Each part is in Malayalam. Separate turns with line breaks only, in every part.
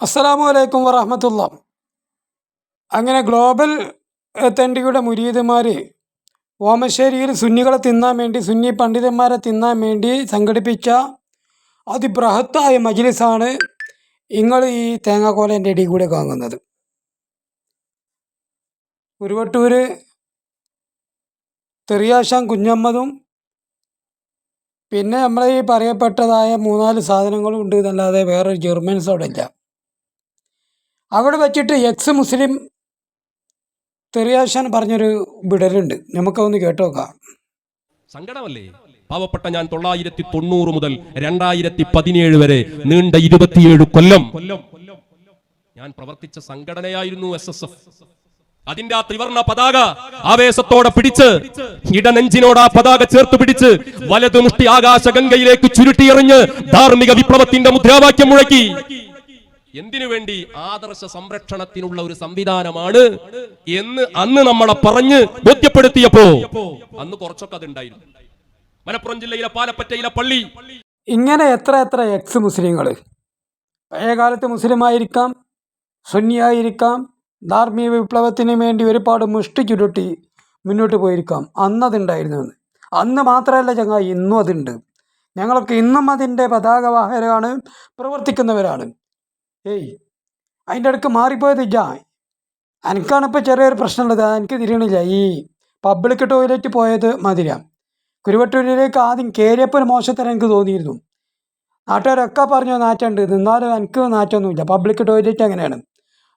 അസ്സലാമു അലൈക്കും വറഹമത്തുള്ള അങ്ങനെ ഗ്ലോബൽ തെണ്ടിയുടെ മുരീദന്മാർ ഓമശ്ശേരിയിൽ സുന്നികളെ തിന്നാൻ വേണ്ടി സുന്നി പണ്ഡിതന്മാരെ തിന്നാൻ വേണ്ടി സംഘടിപ്പിച്ച അതിബൃഹത്തായ മജിലിസാണ് നിങ്ങൾ ഈ തേങ്ങാക്കോലേന്റെ ഇടയിൽ കൂടെ കാണുന്നത് ഉരുവട്ടൂർ തെറിയാശാൻ കുഞ്ഞമ്മതും പിന്നെ നമ്മൾ ഈ പറയപ്പെട്ടതായ മൂന്നാൽ സാധനങ്ങളും ഉണ്ട് എന്നല്ലാതെ വേറെ ജർമ്മൻസോടില്ല അവിടെ ഇല്ല. അവിടെ വെച്ചിട്ട് എക്സ് മുസ്ലിം തെറിയാശാൻ പറഞ്ഞൊരു വിടലുണ്ട് നമുക്കൊന്ന് കേട്ടോക്കാം
സങ്കടമല്ലേ? പാവപ്പെട്ട ഞാൻ തൊള്ളായിരത്തി തൊണ്ണൂറ് മുതൽ രണ്ടായിരത്തി പതിനേഴ് വരെ നീണ്ട ഇരുപത്തിയേഴ് കൊല്ലം. ഞാൻ പ്രവർത്തിച്ച സംഘടനയായിരുന്നു എസ് എസ് എഫ് അതിന്റെ ആ ത്രിവർണ പതാക ആവേശത്തോടെ പിടിച്ച് ഇടനെഞ്ചിനോട് ആ പതാക ചേർത്ത് പിടിച്ച് വലതു മുഷ്ടി ആകാശ ഗംഗയിലേക്ക് ചുരുട്ടിയെറിഞ്ഞ് ധാർമ്മിക വിപ്ലവത്തിന്റെ മുദ്രാവാക്യം മുഴക്കി. എന്തിനു വേണ്ടി ആദർശ സംരക്ഷണത്തിനുള്ള ഒരു സംവിധാനമാണ് എന്ന് അന്ന് നമ്മളെ പറഞ്ഞ് ബോധ്യപ്പെടുത്തിയപ്പോ അന്ന് കുറച്ചൊക്കെ അതുണ്ടായിരുന്നു. മലപ്പുറം ജില്ലയിലെ പാലപ്പറ്റയിലെ പള്ളി.
ഇങ്ങനെ എത്ര എത്ര എക്സ് മുസ്ലിങ്ങൾ പഴയകാലത്ത് മുസ്ലിമായിരിക്കാം സുന്നിയായിരിക്കാം ധാർമ്മിക വിപ്ലവത്തിന് വേണ്ടി ഒരുപാട് മുഷ്ടി ചുരുട്ടി മുന്നോട്ട് പോയിരിക്കാം. അന്നതുണ്ടായിരുന്നു എന്ന് അന്ന് മാത്രമല്ല ചങ്ങായി ഇന്നും അതുണ്ട്. ഞങ്ങളൊക്കെ ഇന്നും അതിന്റെ പതാകവാഹകരാണ് പ്രവർത്തിക്കുന്നവരാണ്. ഏയ് അതിന്റെ അടുക്ക് മാറിപ്പോയത് ഇല്ല എനിക്കാണിപ്പോൾ ചെറിയൊരു പ്രശ്നമുള്ളത് എനിക്ക് തിരിയണില്ല. ഈ പബ്ലിക് ടോയ്ലറ്റ് പോയത് മതിരാം കുരുവട്ടൂരിലേക്ക് ആദ്യം കയറിയപ്പോൾ മോശത്തരം എനിക്ക് തോന്നിയിരുന്നു. നാട്ടുകാരൊക്കെ പറഞ്ഞു നാറ്റുണ്ട് നിന്നാലും എനിക്ക് നാറ്റൊന്നുമില്ല പബ്ലിക് ടോയ്ലറ്റ് അങ്ങനെയാണ്.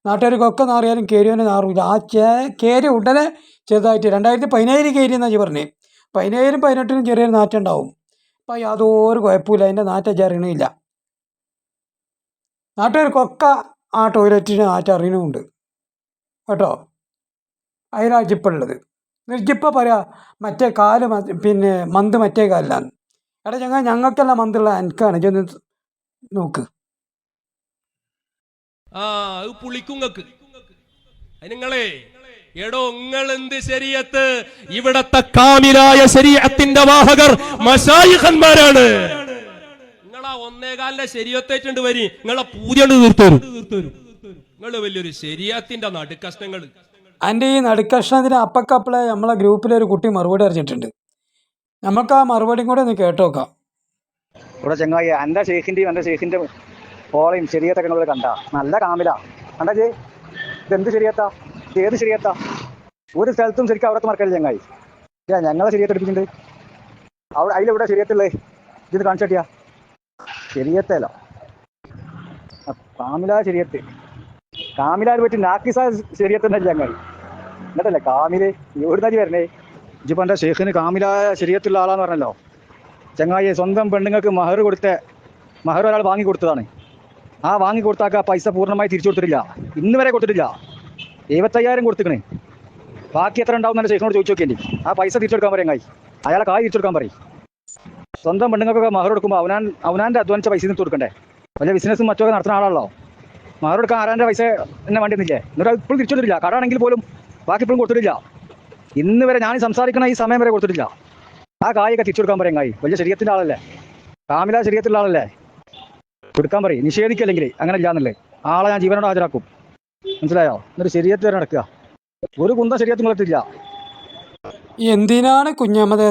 നാട്ടുകാർക്കൊക്കെ നാറിയാലും കയറിയവന് നാറില്ല ആ ചേ കയറി ഉടനെ ചെറുതായിട്ട് രണ്ടായിരത്തി പതിനേഴ് കയറി എന്നാണ് പറഞ്ഞത് പതിനേഴിലും പതിനെട്ടിലും ചെറിയൊരു നാറ്റം ഉണ്ടാവും അപ്പം യാതൊരു കുഴപ്പമില്ല അതിന്റെ നാറ്റ ചെറിയണില്ല നാട്ടുകാർക്കൊക്കെ ആ ടോയ്ലറ്റിന് നാറ്ററിയണമുണ്ട് കേട്ടോ? അതിനാണ് ജിപ്പുള്ളത് ജിപ്പ പറയാ മറ്റേ കാൽ പിന്നെ മന്ത് മറ്റേ കാലിലാണ്. എടാ ഞങ്ങൾ ഞങ്ങൾക്കെല്ലാം മന്തുള്ള എനിക്കാണ് ഇതൊന്ന് നോക്ക്.
ആ അത് പുളിക്കുങ്ങക്ക് നിങ്ങളെ എടോ നിങ്ങൾ എന്ത് ശരീരത്ത്? ഇവിടത്തെ കാമിലായ ശരീരത്തിന്റെ വാഹകർ മഷായിഖന്മാരാണ് നിങ്ങളാ ഒന്നേകാലിന്റെ ശരീരത്തേറ്റുണ്ട് വരി നിങ്ങളെ പൂതിയുണ്ട് തീർത്തോരും നിങ്ങൾ വലിയൊരു ശരീരത്തിന്റെ നടുക്കഷ്ണങ്ങൾ
എന്റെ ഈ നടുക്കഷ്ണത്തിന് അപ്പക്കപ്പളെ നമ്മളെ ഗ്രൂപ്പിലെ ഒരു കുട്ടി മറുപടി അറിഞ്ഞിട്ടുണ്ട് നമുക്ക് ആ മറുപടിയും കൂടെ ഒന്ന് കേട്ടോക്കാം.
ഇവിടെ ചങ്ങായി എന്റെ ഷെയ്ഖിന്റെയും എന്റെ ഷെയ്ഖിന്റെ പോളയും ശരിയത്തൊക്കെ നിങ്ങൾ കണ്ട. നല്ല കാമില. കണ്ടാ ജേ? ഇതെന്ത് ശരിയത്താ ഏത് ശരിയത്താ ഒരു സ്ഥലത്തും ശരിക്കും അവിടത്തെ മറക്കല്ലേ ഞങ്ങൾ? ഇല്ല ഞങ്ങളെ ശരിയത്ത് എടുപ്പിച്ചിട്ടുണ്ട്. അവിടെ അതിലെവിടെ ശരിയത്തുള്ളേ ഇത് കാണിച്ചട്ടിയാ ശരിയത്തല്ലോ കാമില ശരിയത്ത് കാമിലാൽ പറ്റി നാക്കിസ ശരിയത്ത് ഞങ്ങൾ. എന്നിട്ടല്ലേ കാമിൽ എവിടുന്നാ ജി വരണേ? ഇജിപ്പോ എന്റെ ഷെയ്ഖിന് കാമിലായ ശരിയത്തുള്ള ആളാന്ന് പറഞ്ഞല്ലോ? ചങ്ങായി സ്വന്തം പെണ്ണുങ്ങൾക്ക് മഹർ കൊടുത്ത മഹർ ഒരാൾ വാങ്ങി കൊടുത്തതാണ്. ആ വാങ്ങി കൊടുത്താക്ക പൈസ പൂർണമായി തിരിച്ചു കൊടുത്തിട്ടില്ല. ഇന്ന് വരെ കൊടുത്തിട്ടില്ല. എഴുപത്തയ്യായിരം കൊടുത്തിക്കണേ. ബാക്കി എത്ര ഉണ്ടാവും എന്ന് ചേച്ചിനോട് ചോദിച്ചു നോക്കിയല്ലേ ആ പൈസ തിരിച്ചു കൊടുക്കാൻ പറയും കായ് അയാളെ കായ് തിരിച്ചു കൊടുക്കാൻ പറയും. സ്വന്തം പെണ്ണുങ്ങൾക്കൊക്കെ മഹർ കൊടുക്കുമ്പോൾ അവനാൻ അവനാന്റെ അധ്വാനിച്ച പൈസ നിന്ന് കൊടുക്കണ്ടേ? വലിയ ബിസിനസ്സും മറ്റൊക്കെ നടത്തുന്ന ആളാണല്ലോ. മഹർ കൊടുക്കാൻ ആരാന്റെ പൈസ എന്നെ വേണ്ടി നിന്നില്ലേ എന്നിട്ട് ഇപ്പോഴും തിരിച്ചു കൊടുത്തിട്ടില്ല. കടാണെങ്കിൽ പോലും ബാക്കി ഇപ്പോഴും കൊടുത്തിട്ടില്ല. ഇന്ന് വരെ ഞാൻ സംസാരിക്കണ ഈ സമയം വരെ കൊടുത്തിട്ടില്ല. ആ കായൊക്കെ തിരിച്ചു കൊടുക്കാൻ പറയും കായ് വലിയ ശരീരത്തിന്റെ ആളല്ലേ? കാമില ശരീരത്തിലുള്ള ആളല്ലേ? കൊടുക്കാൻ പറയും. നിഷേധിക്കല്ലെങ്കിൽ അങ്ങനെ ഇല്ലാന്നല്ലേ ആളെ ഞാൻ ജീവനോട് ഹാജരാക്കും. മനസ്സിലായോ? എന്നൊരു ശരീരത്തിൽ വരെ നടക്കുക. ഒരു കുന്തം ശരീരത്തിൽ നിങ്ങളെത്തില്ല
എന്തിനാണ് കുഞ്ഞമ്മതെ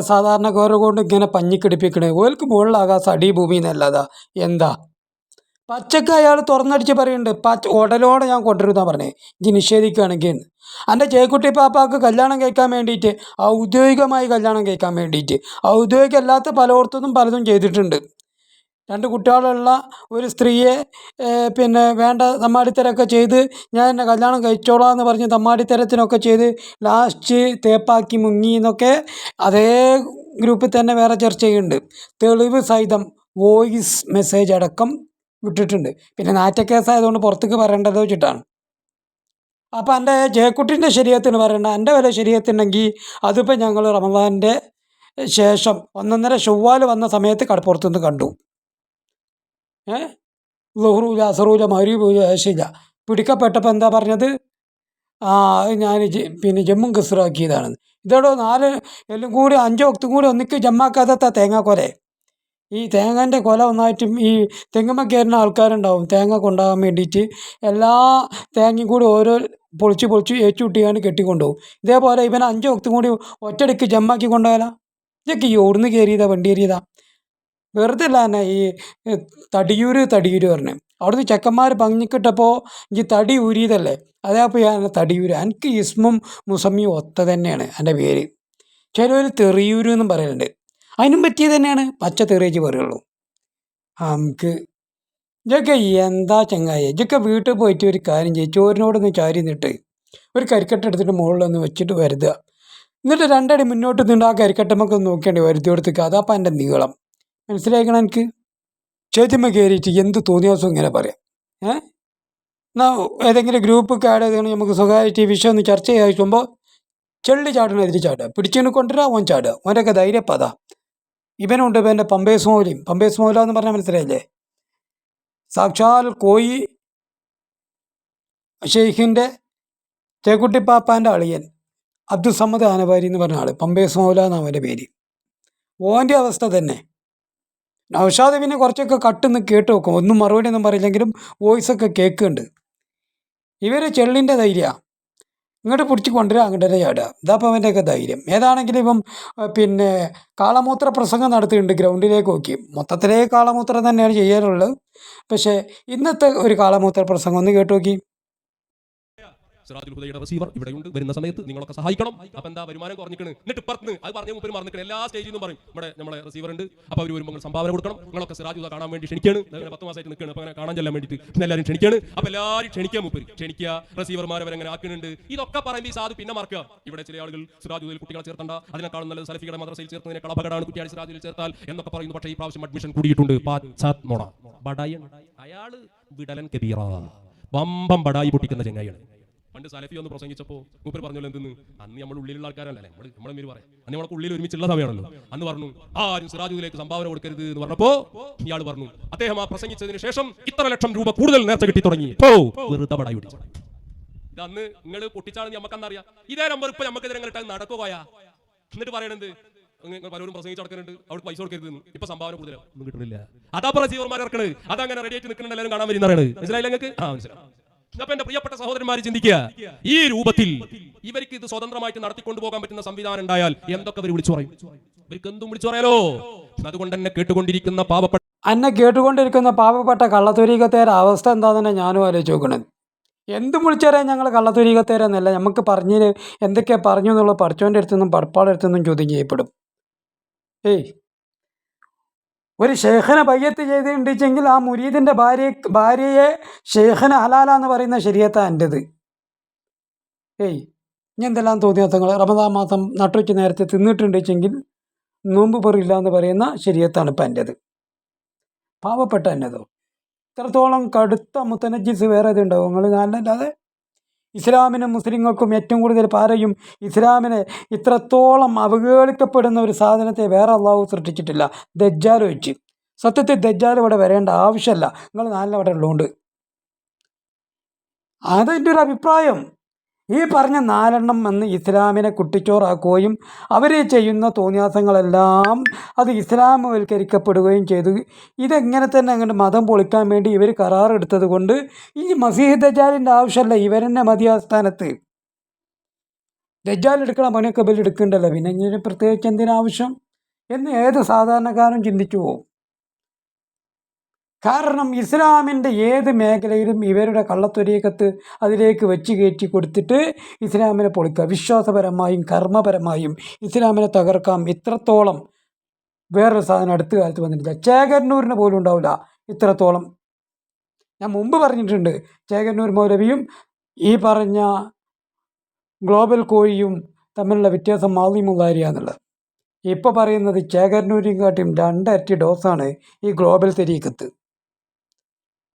കോര കൊണ്ട് ഇങ്ങനെ പഞ്ഞിക്കിടിപ്പിക്കണേ? ഓൽക്ക് മുകളിലാകാശം അടി ഭൂമി എന്നല്ലാതാ. എന്താ? പച്ചക്ക് അയാൾ തുറന്നടിച്ച് പറയുന്നുണ്ട് പച്ച ഉടലോടെ ഞാൻ കൊണ്ടുവരുന്ന പറഞ്ഞേ. ഇനി നിഷേധിക്കുകയാണെങ്കിൽ. എന്റെ ചേക്കുട്ടി പാപ്പാക്ക് കല്യാണം കഴിക്കാൻ വേണ്ടിയിട്ട് ഔദ്യോഗികമായി കല്യാണം കഴിക്കാൻ വേണ്ടിയിട്ട് ഔദ്യോഗികമല്ലാത്ത പലയിടത്തുനിന്നും പലതും ചെയ്തിട്ടുണ്ട്. രണ്ട് കുട്ടികളുള്ള ഒരു സ്ത്രീയെ പിന്നെ വേണ്ട തമ്മാടിത്തരമൊക്കെ ചെയ്ത് ഞാൻ എന്നെ കല്യാണം കഴിച്ചോളാം എന്ന് പറഞ്ഞ് തമ്മാടിത്തരത്തിനൊക്കെ ചെയ്ത് ലാസ്റ്റ് തേപ്പാക്കി മുങ്ങി എന്നൊക്കെ അതേ ഗ്രൂപ്പിൽ തന്നെ വേറെ ചർച്ച ചെയ്യുന്നുണ്ട് തെളിവ് സഹിതം വോയിസ് മെസ്സേജ് അടക്കം വിട്ടിട്ടുണ്ട്. പിന്നെ നാറ്റക്കേസായതുകൊണ്ട് പുറത്തേക്ക് പറയേണ്ടത് വെച്ചിട്ടാണ്. അപ്പോൾ എന്റെ ജയക്കുട്ടിന്റെ ശരീരത്തിന് പറയണ്ട. എന്റെ വരെ ശരീരത്തിനെങ്കിൽ അതിപ്പോൾ ഞങ്ങൾ റമദാന്റെ ശേഷം ഒന്നൊന്നര ചൊവ്വാൽ വന്ന സമയത്ത് കടപ്പുറത്തുനിന്ന് കണ്ടു. ലുഹറൂല അസറൂല മരുപൂല ഏശില്ല പിടിക്കപ്പെട്ടപ്പോൾ എന്താ പറഞ്ഞത്? ആ ഞാൻ പിന്നെ ജമ്മും കസറാക്കിയതാണ് ഇതോടോ നാല് എല്ലാം കൂടി അഞ്ചോ ഒത്തും കൂടി ഒന്നിക്ക് ജമ്മാക്കാത്ത തേങ്ങാക്കൊലെ ഈ തേങ്ങന്റെ കൊല ഒന്നായിട്ടും ഈ തെങ്ങുമ്മ ആൾക്കാരുണ്ടാവും. തേങ്ങ കൊണ്ടാകാൻ വേണ്ടിയിട്ട് എല്ലാ തേങ്ങയും കൂടി ഓരോ പൊളിച്ച് പൊളിച്ച് ഏറ്റുകൂട്ടിയാണ് കെട്ടിക്കൊണ്ടുപോകും. ഇതേപോലെ ഇവൻ അഞ്ചോ വക്തും കൂടി ഒറ്റയടിക്ക് ജമ്മാക്കി കൊണ്ടുപോയാലോ? ഇതൊക്കെ ഈ ഓടുന്ന് കയറിയതാ വണ്ടി കയറിയതാ. വെറുതെ അല്ല തന്നെ ഈ തടിയൂര് തടിയൂര് പറഞ്ഞു. അവിടുന്ന് ചെക്കന്മാർ പങ്ങിക്കിട്ടപ്പോൾ ഈ തടി ഊരിയതല്ലേ? അതേപ്പോൾ ഞാൻ തടിയൂര്. എനിക്ക് ഇസ്മും മുസമ്മിയും ഒത്ത തന്നെയാണ് എന്റെ പേര്. ചിലവർ തെറിയൂര് എന്നും പറയലുണ്ട്. അതിനും പറ്റിയത് തന്നെയാണ്. പച്ച തെറിയേച്ച് പറയുള്ളൂ. നമുക്ക് ഇതൊക്കെ എന്താ ചങ്ങായി? ഇതൊക്കെ വീട്ടിൽ പോയിട്ട് ഒരു കാര്യം ചെയ്യും. ചോറിനോടൊന്ന് ചാരി നിന്നിട്ട് ഒരു കരിക്കട്ട എടുത്തിട്ട് മുകളിലൊന്ന് വെച്ചിട്ട് വരുതുക എന്നിട്ട് രണ്ടടി മുന്നോട്ട് നിന്ന് ആ കരിക്കട്ടമൊക്കെ ഒന്ന് നോക്കിയാണ്ട് വരുത്തി കൊടുത്തേക്ക് അതാപ്പം എന്റെ നീളം. മനസ്സിലാക്കണം എനിക്ക്? ചേച്ചിമ്മ കയറിയിട്ട് എന്ത് തോന്നിയാസം ഇങ്ങനെ പറയാം. ഏ? എന്നാ ഏതെങ്കിലും ഗ്രൂപ്പ് ആഡ് ചെയ്താണ് നമുക്ക് സ്വകാര്യ വിഷയം ഒന്ന് ചർച്ച ചെയ്യാതിരിക്കുമ്പോൾ ചെള്ളി ചാടണം എതിരി ചാടുക. പിടിച്ചിന് കൊണ്ടുവരാ ഓൻ ചാടുക. ഓന്റെയൊക്കെ ധൈര്യപ്പതാ. ഇവനുണ്ട് ഇവന്റെ പമ്പേസ് മോലയും. പമ്പേസ് മൗല എന്ന് പറഞ്ഞാൽ മനസ്സിലായില്ലേ? സാക്ഷാൽ കോയി ഷെയ്ഖിന്റെ ചേക്കുട്ടിപ്പാപ്പാന്റെ അളിയൻ അബ്ദുസമ്മദ് ആനവാരി എന്ന് പറഞ്ഞ ആൾ പമ്പേസ് മൗല എന്നാണ് അവന്റെ പേര്. ഓന്റെ അവസ്ഥ തന്നെ. നൗഷാദ് പിന്നെ കുറച്ചൊക്കെ കട്ടെന്ന് കേട്ട് വെക്കും ഒന്നും മറുപടി ഒന്നും പറയില്ലെങ്കിലും വോയിസൊക്കെ കേൾക്കുന്നുണ്ട്. ഇവർ ചെള്ളിന്റെ ധൈര്യമാണ് ഇങ്ങോട്ട് പിടിച്ച് കൊണ്ടുവരിക അങ്ങോട്ട് തന്നെ ചാടുക. ഇതാപ്പം അവന്റെയൊക്കെ ധൈര്യം. ഏതാണെങ്കിലും ഇപ്പം പിന്നെ കാളമൂത്ര പ്രസംഗം നടത്തിയിട്ടുണ്ട് ഗ്രൗണ്ടിലേക്ക് നോക്കി. മൊത്തത്തിലേ കാളമൂത്രം തന്നെയാണ് ചെയ്യാറുള്ളത്. പക്ഷേ ഇന്നത്തെ ഒരു കാളമൂത്ര പ്രസംഗം ഒന്ന് കേട്ട് നോക്കി.
സിറാജുൽ ഹുദയുടെ റിസീവർ ഇവിടെയുണ്ട്. വരുന്ന സമയത്ത് നിങ്ങളൊക്കെ സഹായിക്കണം. അപ്പൊ എന്താ വരുമാനം കുറഞ്ഞിക്കണ്? എന്നിട്ട് ഇപ്പുറത്ത് അത് പറഞ്ഞ മുപ്പര് മറന്നിക്കണ്. എല്ലാ സ്റ്റേജിൽ നിന്നും പറയും. ഇവിടെ നമ്മളെ റിസീവർ ഉണ്ട്. അപ്പൊ അവർ വരുമ്പോൾ സംഭാവന കൊടുക്കണം. നിങ്ങളൊക്കെ സിറാജ് കാണാൻ വേണ്ടി ക്ഷണിക്കാണ്. പത്ത് മാസമായിട്ട് നിൽക്കുകയാണ്. അപ്പൊ അങ്ങനെ കാണാൻ ചെല്ലാൻ വേണ്ടിട്ട് പിന്നെ എല്ലാവരും ക്ഷണിക്കാണ്. അപ്പൊ എല്ലാവരും ക്ഷണിക്കാൻ മുപ്പര്. ക്ഷണിക്കുക. റിസീവർമാരെ അവരെ അങ്ങനെ ആക്കുന്നുണ്ട്. ഇതൊക്കെ പറയുമ്പോൾ ഈ സാധു പിന്നെ മറക്കുക? ഇവിടെ ചില ആളുകൾ സിറാജ് കുട്ടികളെ ചേർത്തണ്ട. അതിനേക്കാളും നല്ല സലഫിയുടെ മദ്രസയിൽ ചേർത്തതിനേക്കാൾ അപകടമാണ് കുട്ടിയാടി സിറാജിൽ ചേർത്താൽ എന്നൊക്കെ പറയുന്നു. പക്ഷേ ഈ പ്രാവശ്യം അഡ്മിഷൻ കൂടിയിട്ടുണ്ട്. അയാൾ വിടലൻ കബീറ വമ്പം ബടായി പൊട്ടിക്കുന്ന ചെങ്ങായിയാണ്. പണ്ട് സലഫി ഒന്ന് പ്രസംഗിച്ചപ്പോൾ മൂപ്പർ പറഞ്ഞല്ലോ എന്തെന്ന്? അന്ന് നമ്മൾ ഉള്ളിലുള്ള ആൾക്കാരല്ലേ? നമ്മൾ നമ്മളെ മേര് പറയാം. അന്ന് നമ്മളൊക്കെ ഉള്ളിൽ ഒരുമിച്ചുള്ള സമയമാണല്ലോ. അന്ന് പറഞ്ഞു ആരും സിറാജുലേക്ക് സംഭാവന കൊടുക്കരുത് എന്ന് പറഞ്ഞപ്പോ ഇയാൾ പറഞ്ഞു അദ്ദേഹം ആ പ്രസംഗിച്ചതിന് ശേഷം ഇത്ര ലക്ഷം രൂപ കൂടുതൽ നേർച്ച കിട്ടി തുടങ്ങി. പോ. വെറുതെ പടായി പിടിച്ചു. ഇത് അന്ന് നിങ്ങൾ പൊട്ടിച്ചാണെന്ന് നമുക്കന്നറിയാം ഇതേ നമ്പർ ഇപ്പൊ നമുക്കെതിരെ ഇങ്ങനെ നടക്കുകയാ എന്നിട്ട് പറയണത് പലരും പ്രസംഗിച്ച് നടക്കുന്നുണ്ട് അവിടെ പൈസ കൊടുക്കരുത് ഇപ്പൊ സംഭാവന കൂടുതലാണ് ഒന്നും കിട്ടുന്നില്ല അതാ റസീവർമാർ ഇറക്കണത് അതങ്ങനെ റെഡി ആയിട്ട് നിൽക്കുന്നുണ്ട് എല്ലാവരും കാണാൻ വരുന്ന പറയണത് മനസ്സിലായില്ല നിങ്ങൾക്ക് ആ മനസ്സിലായി. അപ്പൊ എന്റെ പ്രിയപ്പെട്ട സഹോദരന്മാർ ചിന്തിക്കുക. ഈ രൂപത്തിൽ ഇവർക്ക് ഇത് സ്വതന്ത്രമായിട്ട് നടത്തിക്കൊണ്ടു പോകാൻ പറ്റുന്ന സംവിധാനം ഉണ്ടായാൽ എന്തൊക്കെ അവർ വിളിച്ചു പറയും? ഇവർക്ക് എന്തും വിളിച്ചു പറയാലോ? അതുകൊണ്ട് തന്നെ കേട്ടുകൊണ്ടിരിക്കുന്ന പാവപ്പെട്ട
എന്നെ കേട്ടുകൊണ്ടിരിക്കുന്ന പാവപ്പെട്ട കള്ളത്തൊരീകത്തേരെ അവസ്ഥ എന്താണെന്ന് ഞാനും ആലോചിച്ച് നോക്കണത് എന്തും വിളിച്ചാലേ ഞങ്ങൾ കള്ളത്തൊരീകത്തേരെന്നല്ല. നമുക്ക് പറഞ്ഞ് എന്തൊക്കെ പറഞ്ഞു എന്നുള്ള പഠിച്ചവന്റെ അടുത്തുനിന്നും പടപ്പാടെ അടുത്തുനിന്നും ചോദ്യം ചെയ്യപ്പെടും. ഏയ് ഒരു ഷെയ്ഖനെ ബയ്യത്ത് ചെയ്തിട്ടുണ്ടെങ്കിൽ ആ മുരീദിന്റെ ഭാര്യ ഭാര്യയെ ഷേഖന ഹലാല എന്ന് പറയുന്ന ശരിയത്താ എന്റെത് ഏയ് ഇനി എന്തെല്ലാം തോന്നിയാത്തങ്ങൾ റമദാൻ മാസം നട്ടുവെച്ച് നേരത്തെ തിന്നിട്ടുണ്ടെങ്കിൽ നോമ്പ് പെറില്ല എന്ന് പറയുന്ന ശരിയത്താണ് ഇപ്പം എന്റെത് പാവപ്പെട്ട എന്നതോ? ഇത്രത്തോളം കടുത്ത മുത്തനജിസ് വേറെ ഇതുണ്ടാവും നിങ്ങൾ ഞാനല്ലാതെ ഇസ്ലാമിനും മുസ്ലിങ്ങൾക്കും ഏറ്റവും കൂടുതൽ പാരയും ഇസ്ലാമിനെ ഇത്രത്തോളം അവഗണിക്കപ്പെടുന്ന ഒരു സാധനത്തെ വേറെ അള്ളാഹു സൃഷ്ടിച്ചിട്ടില്ല. ദജ്ജാൽ വെച്ച് സത്യത്തിൽ ദജ്ജാൽ ഇവിടെ വരേണ്ട ആവശ്യമല്ല. നിങ്ങൾ നാലിൽ അവിടെ ഉള്ളതുകൊണ്ട്. അതെന്റെ ഒരു അഭിപ്രായം. ഈ പറഞ്ഞ നാലെണ്ണം എന്ന് ഇസ്ലാമിനെ കുട്ടിച്ചോറാക്കുകയും അവർ ചെയ്യുന്ന തോന്നിയാസങ്ങളെല്ലാം അത് ഇസ്ലാമവൽക്കരിക്കപ്പെടുകയും ചെയ്തു. ഇതെങ്ങനെ തന്നെ അങ്ങോട്ട് മതം പൊളിക്കാൻ വേണ്ടി ഇവർ കരാറെടുത്തത് കൊണ്ട് ഈ മസീഹ് ദജാലിന്റെ ആവശ്യമല്ല ഇവരെന്നെ മതി ആസ്ഥാനത്ത് സ്ഥാനത്ത്. ദജാൽ എടുക്കണ പണിയൊക്കെ ബലി എടുക്കണ്ടല്ലോ പിന്നെ ഇങ്ങനെ പ്രത്യേകിച്ച് എന്തിനാവശ്യം? എന്ന് ഏത് സാധാരണക്കാരും ചിന്തിച്ചു പോകും. കാരണം ഇസ്ലാമിന്റെ ഏത് മേഖലയിലും ഇവരുടെ കള്ളത്തൊരീക്കത്ത് അതിലേക്ക് വെച്ച് കയറ്റി കൊടുത്തിട്ട് ഇസ്ലാമിനെ പൊളിക്കുക. വിശ്വാസപരമായും കർമ്മപരമായും ഇസ്ലാമിനെ തകർക്കാം. ഇത്രത്തോളം വേറൊരു സാധനം അടുത്ത കാലത്ത് വന്നിട്ടില്ല. ചേകന്നൂരിന് പോലും ഉണ്ടാവില്ല ഇത്രത്തോളം. ഞാൻ മുമ്പ് പറഞ്ഞിട്ടുണ്ട് ചേകന്നൂർ മൗലവിയും ഈ പറഞ്ഞ ഗ്ലോബൽ കോഴിയും തമ്മിലുള്ള വ്യത്യാസം മാലിമുള്ളാരിയാന്നുള്ളത് ഇപ്പോൾ പറയുന്നത് ചേകന്നൂരിയും കാട്ടിയും രണ്ടരട്ടി ഡോസാണ് ഈ ഗ്ലോബൽ തെരീക്കത്ത്.